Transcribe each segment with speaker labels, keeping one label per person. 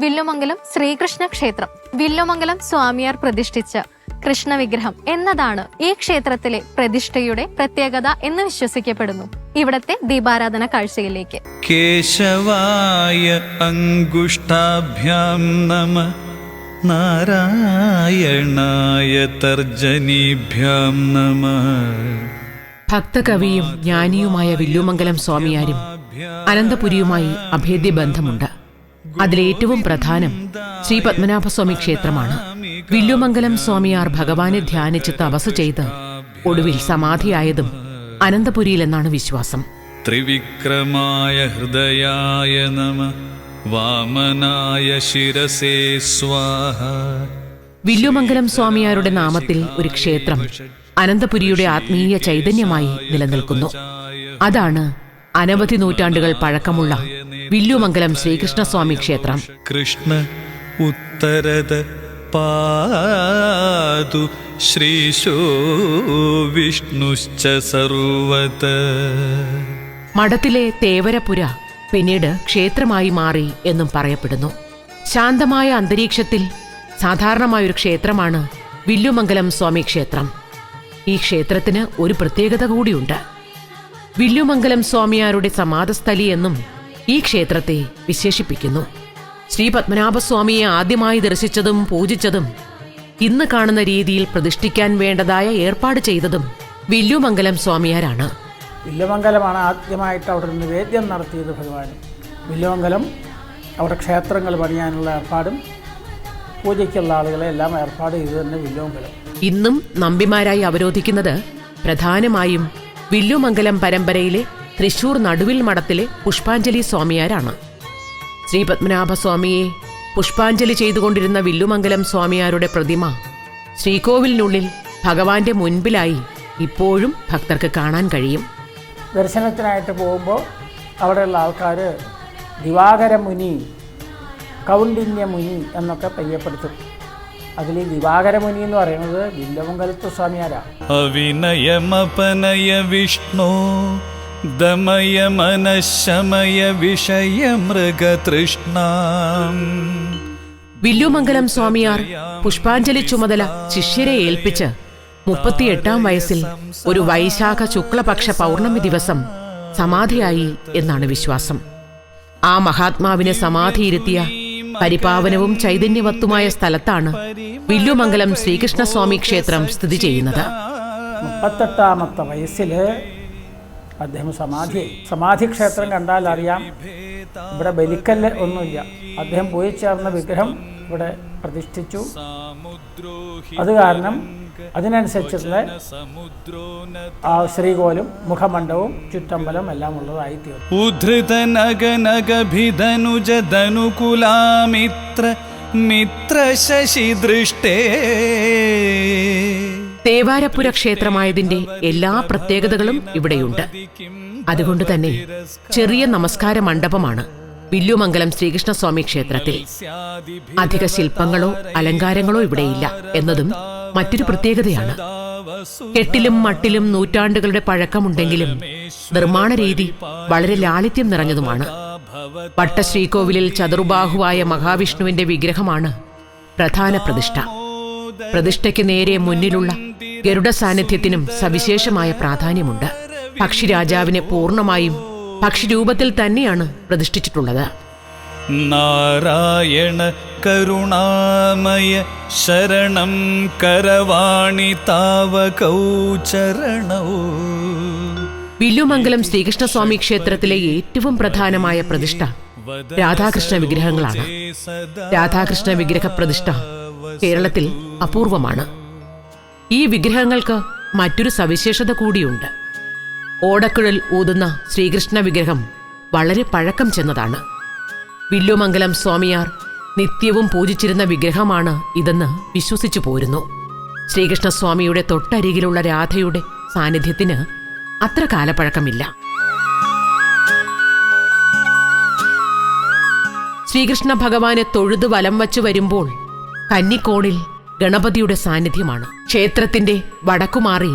Speaker 1: വില്ലുമംഗലം ശ്രീകൃഷ്ണ ക്ഷേത്രം വില്ലുമംഗലം സ്വാമിയാർ പ്രതിഷ്ഠിച്ച കൃഷ്ണവിഗ്രഹം എന്നതാണ് ഈ ക്ഷേത്രത്തിലെ പ്രതിഷ്ഠയുടെ പ്രത്യേകത എന്ന് വിശ്വസിക്കപ്പെടുന്നു. ഇവിടത്തെ ദീപാരാധന കാഴ്ചയിലേക്ക്.
Speaker 2: കേശവായ അങ്കുഷ്ടാഭ്യാം നമ. നാരായണായ തർജനീഭ്യാം നമ.
Speaker 3: ഭക്തകവിയും ജ്ഞാനിയുമായ വില്ലുമംഗലം സ്വാമിയാരും അനന്തപുരിയുമായി അഭേദ്യ ബന്ധമുണ്ട് അതിലേറ്റവും പ്രധാനം ശ്രീ പത്മനാഭസ്വാമി ക്ഷേത്രമാണ്. വില്ലുമംഗലം സ്വാമിയാർ ഭഗവാനെ ധ്യാനിച്ച് തപസ് ചെയ്ത് ഒടുവിൽ സമാധിയായതും അനന്തപുരിയിലെന്നാണ് വിശ്വാസം.
Speaker 2: ത്രിവിക്രമായ ഹൃദയായ നമ വാമനായ ശിരസേ സ്വാഹ.
Speaker 3: വില്ലുമംഗലം സ്വാമിയാരുടെ നാമത്തിൽ ഒരു ക്ഷേത്രം അനന്തപുരിയുടെ ആത്മീയ ചൈതന്യമായി നിലനിൽക്കുന്നു. അതാണ് അനവധി നൂറ്റാണ്ടുകൾ പഴക്കമുള്ള വില്ലുമംഗലം ശ്രീകൃഷ്ണസ്വാമി ക്ഷേത്രം.
Speaker 2: കൃഷ്ണ ഉത്തരത പാതു ശ്രീശോ വിഷ്ണുശ്ച സർവത.
Speaker 3: മഠത്തിലെ തേവരപുര പിന്നീട് ക്ഷേത്രമായി മാറി എന്നും പറയപ്പെടുന്നു. ശാന്തമായ അന്തരീക്ഷത്തിൽ സാധാരണമായൊരു ക്ഷേത്രമാണ് വില്ലുമംഗലം സ്വാമി ക്ഷേത്രം. ഈ ക്ഷേത്രത്തിന് ഒരു പ്രത്യേകത കൂടിയുണ്ട്. വില്ലുമംഗലം സ്വാമിയാരുടെ സമാധസ്ഥലി എന്നും ഈ ക്ഷേത്രത്തെ വിശേഷിപ്പിക്കുന്നു. ശ്രീ പത്മനാഭസ്വാമിയെ ആദ്യമായി ദർശിച്ചതും പൂജിച്ചതും ഇന്ന് കാണുന്ന രീതിയിൽ പ്രതിഷ്ഠിക്കാൻ വേണ്ടതായ ഏർപ്പാട് ചെയ്തതും വില്ലുമംഗലം സ്വാമിയാരാണ്.
Speaker 4: വില്ലുമംഗലമാണ് ആദ്യമായിട്ട് അവിടെ നിന്ന് നിവേദ്യം നടത്തിയത് ഭഗവാൻ. വില്ലുമംഗലം അവിടെ ക്ഷേത്രങ്ങൾ പണിയാനുള്ള ഏർപ്പാടും പൂജയ്ക്കുള്ള ആളുകളെ എല്ലാം ഏർപ്പാട് ചെയ്തു തന്നെ വില്ലുമംഗലം.
Speaker 3: ഇന്നും നമ്പിമാരായി അവരോധിക്കുന്നത് പ്രധാനമായും വില്ലുമംഗലം പരമ്പരയിലെ തൃശൂർ നടുവിൽ മഠത്തിലെ പുഷ്പാഞ്ജലി സ്വാമിയാരാണ്. ശ്രീ പത്മനാഭസ്വാമിയെ പുഷ്പാഞ്ജലി ചെയ്തുകൊണ്ടിരുന്ന വില്ലുമംഗലം സ്വാമിയാരുടെ പ്രതിമ ശ്രീകോവിലിനുള്ളിൽ ഭഗവാന്റെ മുൻപിലായി ഇപ്പോഴും ഭക്തർക്ക് കാണാൻ കഴിയും.
Speaker 4: ദർശനത്തിനായിട്ട് പോകുമ്പോൾ അവിടെയുള്ള ആൾക്കാർ ദിവാകര മുനി കൗണ്ടിന്യ മുനി എന്നൊക്കെ പരിചയപ്പെടുത്തും അതിൽ ഈ ദിവാകര മുനി എന്ന് പറയുന്നത് വില്യമംഗലത്ത് സ്വാമിയാരാണ്
Speaker 2: അവിനയമപനയ വിഷ്ണു. ദമയ മനഃശമയ വിഷയ മൃഗതൃഷ്ണാം.
Speaker 3: വില്ലുമംഗലം സ്വാമിയാർ പുഷ്പാഞ്ജലി ചുമതല ശിഷ്യരെ ഏൽപ്പിച്ച് മുപ്പത്തിയെട്ടാം വയസ്സിൽ ഒരു വൈശാഖ ശുക്ലപക്ഷ പൗർണമി ദിവസം സമാധിയായി എന്നാണ് വിശ്വാസം. ആ മഹാത്മാവിനെ സമാധിയിരുത്തിയ പരിപാവനവും ചൈതന്യവത്തുമായ സ്ഥലത്താണ് വില്ലുമംഗലം ശ്രീകൃഷ്ണസ്വാമി ക്ഷേത്രം സ്ഥിതി ചെയ്യുന്നത്.
Speaker 4: മുപ്പത്തെട്ടാമത്തെ വയസ്സിൽ അദ്ദേഹം സമാധി സമാധി ക്ഷേത്രം കണ്ടാൽ അറിയാം. ഇവിടെ ബലിക്കല്ല് ഒന്നുമില്ല. അദ്ദേഹം പോയി ചേർന്ന വിഗ്രഹം ഇവിടെ പ്രതിഷ്ഠിച്ചു. അത് കാരണം അതിനനുസരിച്ചുള്ള ആ ശ്രീകോലും മുഖമണ്ഡവും ചുറ്റമ്പലം എല്ലാം ഉള്ളതായി തീർന്നു
Speaker 2: ഉദ്ധൃതനഗനഗഭിധനുജധനുകുലാമിത്ര മിത്ര ശശിദൃഷ്ടേ
Speaker 3: തേവാരപ്പുര ക്ഷേത്രമായതിന്റെ എല്ലാ പ്രത്യേകതകളും ഇവിടെയുണ്ട്. അതുകൊണ്ട് തന്നെ ചെറിയ നമസ്കാര മണ്ഡപമാണ് വില്ലുമംഗലം ശ്രീകൃഷ്ണസ്വാമി ക്ഷേത്രത്തിൽ. അധിക ശില്പങ്ങളോ അലങ്കാരങ്ങളോ ഇവിടെയില്ല എന്നതും മറ്റൊരു പ്രത്യേകതയാണ്. കെട്ടിലും മട്ടിലും നൂറ്റാണ്ടുകളുടെ പഴക്കമുണ്ടെങ്കിലും നിർമ്മാണ രീതി വളരെ ലാളിത്യം നിറഞ്ഞതുമാണ്. പട്ടശ്രീകോവിലിൽ ചതുർബാഹുവായ മഹാവിഷ്ണുവിന്റെ വിഗ്രഹമാണ് പ്രധാന പ്രതിഷ്ഠ. പ്രതിഷ്ഠയ്ക്ക് നേരെ മുന്നിലുള്ള ഗരുഡ സാന്നിധ്യത്തിനും സവിശേഷമായ പ്രാധാന്യമുണ്ട്. പക്ഷിരാജാവിനെ പൂർണമായും പക്ഷിരൂപത്തിൽ തന്നെയാണ് പ്രതിഷ്ഠിച്ചിട്ടുള്ളത്.
Speaker 2: നാരായണ കരുണാമയ ശരണം കരവാണി താവകൗ ചരണൗ
Speaker 3: വില്ലുമംഗലം ശ്രീകൃഷ്ണസ്വാമി ക്ഷേത്രത്തിലെ ഏറ്റവും പ്രധാനമായ പ്രതിഷ്ഠ രാധാകൃഷ്ണ വിഗ്രഹങ്ങളാണ്. രാധാകൃഷ്ണ വിഗ്രഹ പ്രതിഷ്ഠ കേരളത്തിൽ അപൂർവമാണ്. ഈ വിഗ്രഹങ്ങൾക്ക് മറ്റൊരു സവിശേഷത കൂടിയുണ്ട്. ഓടക്കുഴൽ ഊതുന്ന ശ്രീകൃഷ്ണ വിഗ്രഹം വളരെ പഴക്കം ചെന്നതാണ്. വില്ലുമംഗലം സ്വാമിയാർ നിത്യവും പൂജിച്ചിരുന്ന വിഗ്രഹമാണ് ഇതെന്ന് വിശ്വസിച്ചു പോരുന്നു. ശ്രീകൃഷ്ണസ്വാമിയുടെ തൊട്ടരികിലുള്ള രാധയുടെ സാന്നിധ്യത്തിന് അത്ര കാലപ്പഴക്കമില്ല. ശ്രീകൃഷ്ണ ഭഗവാനെ തൊഴുതു വലം വച്ചു വരുമ്പോൾ കന്നിക്കോണിൽ ഗണപതിയുടെ സാന്നിധ്യമാണ്. ക്ഷേത്രത്തിന്റെ വടക്കുമാറി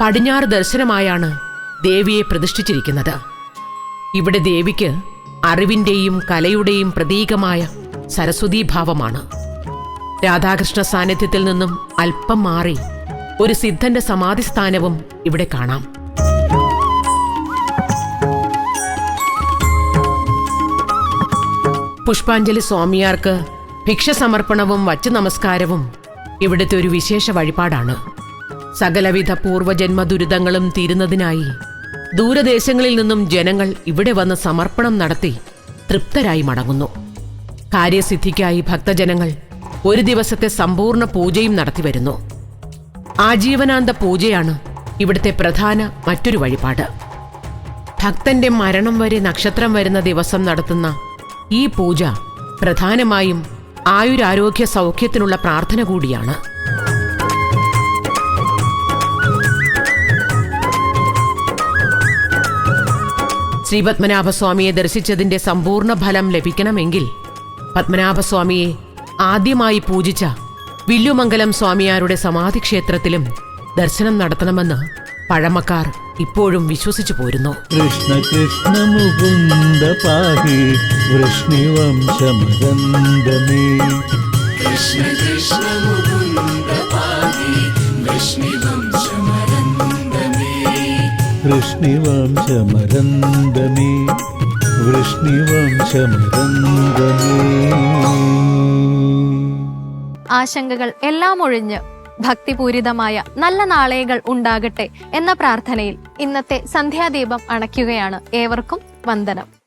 Speaker 3: പടിഞ്ഞാറ് ദർശനമായാണ് ദേവിയെ പ്രതിഷ്ഠിച്ചിരിക്കുന്നത്. ഇവിടെ ദേവിക്ക് അറിവിന്റെയും കലയുടെയും പ്രതീകമായ സരസ്വതീഭാവമാണ്. രാധാകൃഷ്ണ സാന്നിധ്യത്തിൽ നിന്നും അല്പം മാറി ഒരു സിദ്ധന്റെ സമാധിസ്ഥാനവും ഇവിടെ കാണാം. പുഷ്പാഞ്ജലി സ്വാമിയാർക്ക് ഭിക്ഷ സമർപ്പണവും വച്ചു നമസ്കാരവും ഇവിടുത്തെ ഒരു വിശേഷ വഴിപാടാണ്. സകലവിധ പൂർവജന്മ ദുരിതങ്ങളും തീരുന്നതിനായി ദൂരദേശങ്ങളിൽ നിന്നും ജനങ്ങൾ ഇവിടെ വന്ന് സമർപ്പണം നടത്തി തൃപ്തരായി മടങ്ങുന്നു. കാര്യസിദ്ധിക്കായി ഭക്തജനങ്ങൾ ഒരു ദിവസത്തെ സമ്പൂർണ പൂജയും നടത്തിവരുന്നു ആജീവനാന്ത പൂജയാണ് ഇവിടുത്തെ പ്രധാന മറ്റൊരു വഴിപാട്. ഭക്തന്റെ മരണം വരെ നക്ഷത്രം വരുന്ന ദിവസം നടത്തുന്ന ഈ പൂജ പ്രധാനമായും ആയുരാരോഗ്യ സൗഖ്യത്തിനുള്ള പ്രാർത്ഥന കൂടിയാണ്. ശ്രീപത്മനാഭസ്വാമിയെ ദർശിച്ചതിന്റെ സമ്പൂർണ ഫലം ലഭിക്കണമെങ്കിൽ പത്മനാഭസ്വാമിയെ ആദ്യമായി പൂജിച്ച വില്ലുമംഗലം സ്വാമിയാരുടെ സമാധി ക്ഷേത്രത്തിലും ദർശനം നടത്തണമെന്ന് പഴമക്കാർ ഇപ്പോഴും വിശ്വസിച്ചു പോരുന്നു.
Speaker 2: കൃഷ്ണ കൃഷ്ണ മുകുന്ദ പാഹി വൃഷ്ണിവംശമദന്തമേ വൃഷ്ണിവംശമരന്തമേ വൃഷ്ണിവംശമരന്തമേ
Speaker 1: ആശങ്കകൾ എല്ലാം ഒഴിഞ്ഞ് ഭക്തിപൂരിതമായ നല്ല നാളെകൾ ഉണ്ടാകട്ടെ എന്ന പ്രാർത്ഥനയിൽ ഇന്നത്തെ സന്ധ്യാദീപം അണയ്ക്കുകയാണ് ഏവർക്കും വന്ദനം.